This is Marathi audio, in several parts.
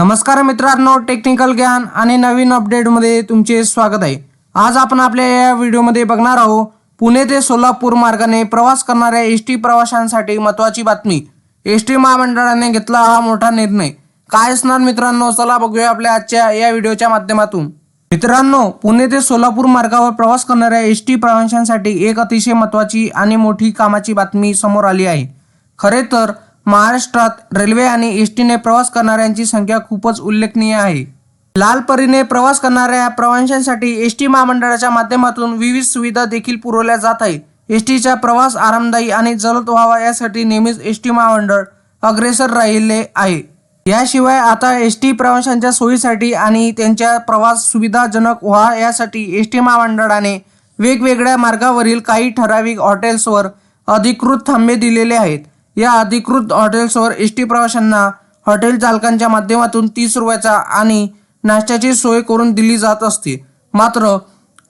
नमस्कार मित्रांनो टेक्निकल ज्ञान आणि नवीन अपडेटमध्ये तुमचे स्वागत आहे. आज आपण आपल्या या व्हिडिओमध्ये बघणार आहोत पुणे ते सोलापूर मार्गाने प्रवास करणाऱ्या एस टी प्रवाशांसाठी महत्त्वाची बातमी. एस टी महामंडळाने घेतला हा मोठा निर्णय. काय असणार मित्रांनो चला बघूया आपल्या आजच्या या व्हिडिओच्या माध्यमातून. मित्रांनो पुणे ते सोलापूर मार्गावर प्रवास करणाऱ्या एस टी प्रवाशांसाठी एक अतिशय महत्त्वाची आणि मोठी कामाची बातमी समोर आली आहे. खरे तर महाराष्ट्रात रेल्वे आणि एस टीने प्रवास करणाऱ्यांची संख्या खूपच उल्लेखनीय आहे. लाल परीने प्रवास करणाऱ्या प्रवाशांसाठी एस टी महामंडळाच्या माध्यमातून विविध सुविधा देखील पुरवल्या जात आहे एस टीचा प्रवास आरामदायी आणि जलद व्हावा यासाठी नेहमीच एस टी महामंडळ अग्रेसर राहिले आहे. याशिवाय आता एस टी प्रवाशांच्या सोयीसाठी आणि त्यांच्या प्रवास सुविधाजनक व्हा यासाठी एस टी महामंडळाने वेगवेगळ्या मार्गावरील काही ठराविक हॉटेल्सवर अधिकृत थांबे दिलेले आहेत. या अधिकृत हॉटेल्सवर एस टी प्रवाशांना हॉटेल चालकांच्या माध्यमातून तीस रुपयाचा आणि नाश्त्याची सोय करून दिली जात असते. मात्र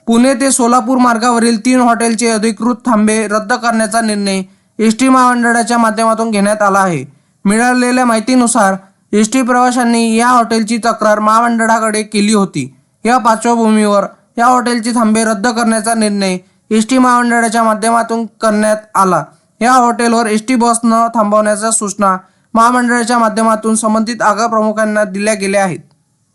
पुणे ते सोलापूर मार्गावरील तीन हॉटेलचे अधिकृत थांबे रद्द करण्याचा निर्णय एस टी महामंडळाच्या माध्यमातून घेण्यात आला आहे. मिळालेल्या माहितीनुसार एस टी प्रवाशांनी या हॉटेलची तक्रार महामंडळाकडे केली होती. या पार्श्वभूमीवर या हॉटेलचे थांबे रद्द करण्याचा निर्णय एस टी महामंडळाच्या माध्यमातून करण्यात आला. या हॉटेलवर एस टी बस न थांबवण्याच्या सूचना महामंडळाच्या माध्यमातून संबंधित आगा प्रमुखांना दिल्या गेल्या आहेत.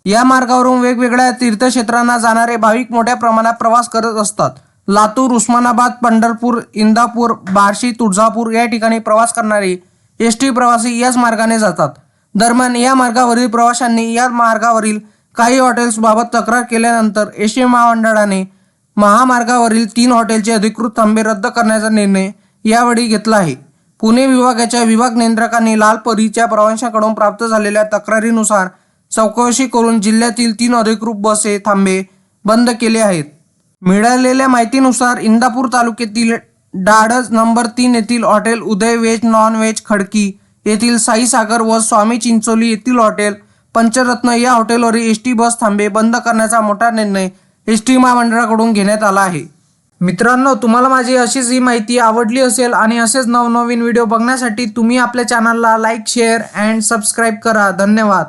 या मार्गावरून वेगवेगळ्या तीर्थक्षेत्रांना जाणारे भाविक मोठ्या प्रमाणात प्रवास करत असतात. लातूर उस्मानाबाद पंढरपूर इंदापूर बार्शी तुळजापूर या ठिकाणी प्रवास करणारे एस टी प्रवासी याच मार्गाने जातात. दरम्यान या मार्गावरील प्रवाशांनी या मार्गावरील काही हॉटेल्सबाबत तक्रार केल्यानंतर एस टी महामंडळाने महामार्गावरील तीन हॉटेलचे अधिकृत थांबे रद्द करण्याचा निर्णय यावेळी घेतला आहे. पुणे विभागाच्या विभाग नियंत्रकांनी लालपरीच्या प्रवाशांकडून प्राप्त झालेल्या तक्रारीनुसार चौकशी करून जिल्ह्यातील तीन अधिकृत बसे थांबे बंद केले आहेत. मिळालेल्या माहितीनुसार इंदापूर तालुक्यातील डाडज नंबर तीन येथील hotel Uday veg non veg Khadki येथील साईसागर व स्वामी चिंचोली येथील हॉटेल पंचरत्न या हॉटेलवरील एस टी बस थांबे बंद करण्याचा मोठा निर्णय एस टी महामंडळाकडून घेण्यात आला आहे. मित्रांनो तुम्हाला माझी अशीच ही माहिती आवडली असेल आणि असेच नवनवीन व्हिडिओ बघण्यासाठी तुम्ही आपल्या चॅनलला लाईक शेअर अँड सबस्क्राईब करा. धन्यवाद.